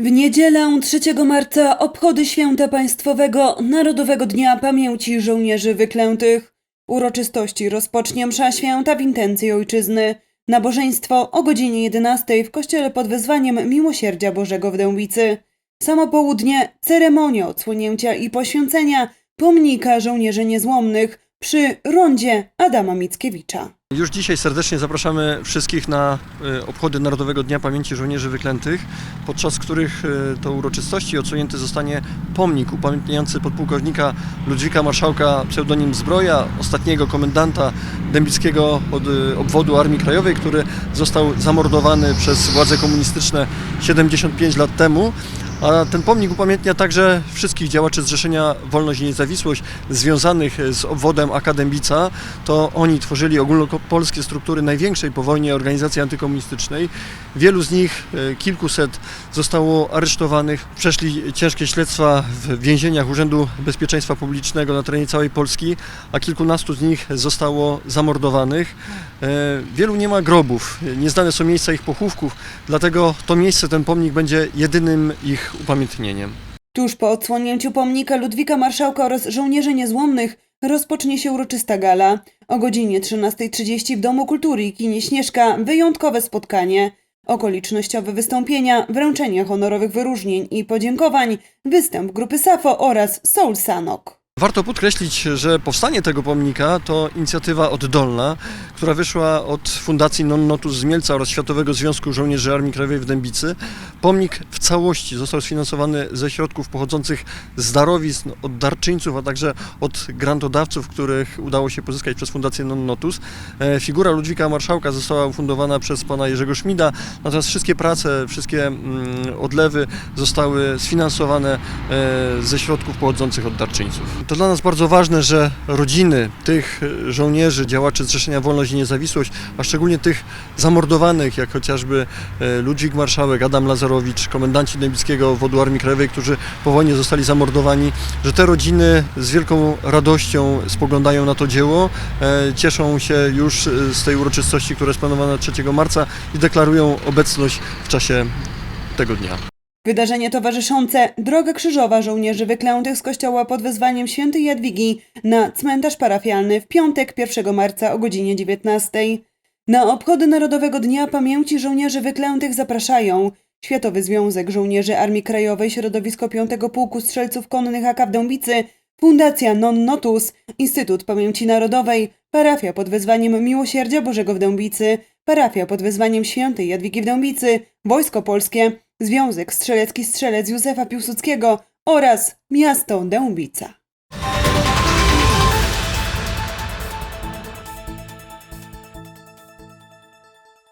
W niedzielę 3 marca obchody święta państwowego Narodowego Dnia Pamięci Żołnierzy Wyklętych. Uroczystości rozpocznie msza święta w intencji ojczyzny. Nabożeństwo o godzinie 11 w kościele pod wezwaniem Miłosierdzia Bożego w Dębicy. Samo południe ceremonia odsłonięcia i poświęcenia pomnika żołnierzy niezłomnych przy rondzie Adama Mickiewicza. Już dzisiaj serdecznie zapraszamy wszystkich na e, obchody Narodowego Dnia Pamięci Żołnierzy Wyklętych, podczas których e, to uroczystości odsłonięty zostanie pomnik upamiętniający podpułkownika Ludwika Marszałka pseudonim Zbroja, ostatniego komendanta dębickiego od, e, obwodu Armii Krajowej, który został zamordowany przez władze komunistyczne 75 lat temu. A ten pomnik upamiętnia także wszystkich działaczy Zrzeszenia Wolność i Niezawisłość związanych z obwodem AK Dębica. To oni tworzyli ogólnopolskie struktury największej po wojnie organizacji antykomunistycznej. Wielu z nich, e, kilkuset, zostało aresztowanych, przeszli ciężkie śledztwa w więzieniach Urzędu Bezpieczeństwa Publicznego na terenie całej Polski, a kilkunastu z nich zostało zamordowanych. E, Wielu nie ma grobów, nieznane są miejsca ich pochówków, dlatego to miejsce, ten pomnik będzie jedynym ich upamiętnieniem. Tuż po odsłonięciu pomnika Ludwika Marszałka oraz żołnierzy niezłomnych rozpocznie się uroczysta gala. O godzinie 13.30 w Domu Kultury i kinie Śnieżka wyjątkowe spotkanie. Okolicznościowe wystąpienia, wręczenie honorowych wyróżnień i podziękowań, występ grupy Safo oraz Soul Sanok. Warto podkreślić, że powstanie tego pomnika to inicjatywa oddolna, która wyszła od Fundacji Non Notus z Mielca oraz Światowego Związku Żołnierzy Armii Krajowej w Dębicy. Pomnik w całości został sfinansowany ze środków pochodzących z darowizn od darczyńców, a także od grantodawców, których udało się pozyskać przez Fundację Non Notus. E, Figura Ludwika Marszałka została ufundowana przez pana Jerzego Szmida, natomiast wszystkie prace, wszystkie mm, odlewy zostały sfinansowane e, ze środków pochodzących od darczyńców. To dla nas bardzo ważne, że rodziny tych e, żołnierzy, działaczy Zrzeszenia Wolność i Niezawisłość, a szczególnie tych zamordowanych, jak chociażby e, Ludwik Marszałek, Adam Lazarowicz, komendanci Dębickiego Wodu Armii Krajowej, którzy po wojnie zostali zamordowani, że te rodziny z wielką radością spoglądają na to dzieło, e, cieszą się już e, z tej uroczystości, która jest planowana 3 marca i deklarują obecność w czasie tego dnia. Wydarzenie towarzyszące Droga Krzyżowa żołnierzy wyklętych z kościoła pod wezwaniem świętej Jadwigi na cmentarz parafialny w piątek 1 marca o godzinie 19. Na obchody Narodowego Dnia Pamięci Żołnierzy Wyklętych zapraszają Światowy Związek Żołnierzy Armii Krajowej Środowisko 5 Pułku Strzelców Konnych AK w Dębicy, Fundacja Non Notus, Instytut Pamięci Narodowej, parafia pod wezwaniem Miłosierdzia Bożego w Dębicy, parafia pod wezwaniem Świętej Jadwigi w Dębicy, Wojsko Polskie, Związek Strzelecki Strzelec Józefa Piłsudskiego oraz miasto Dębica.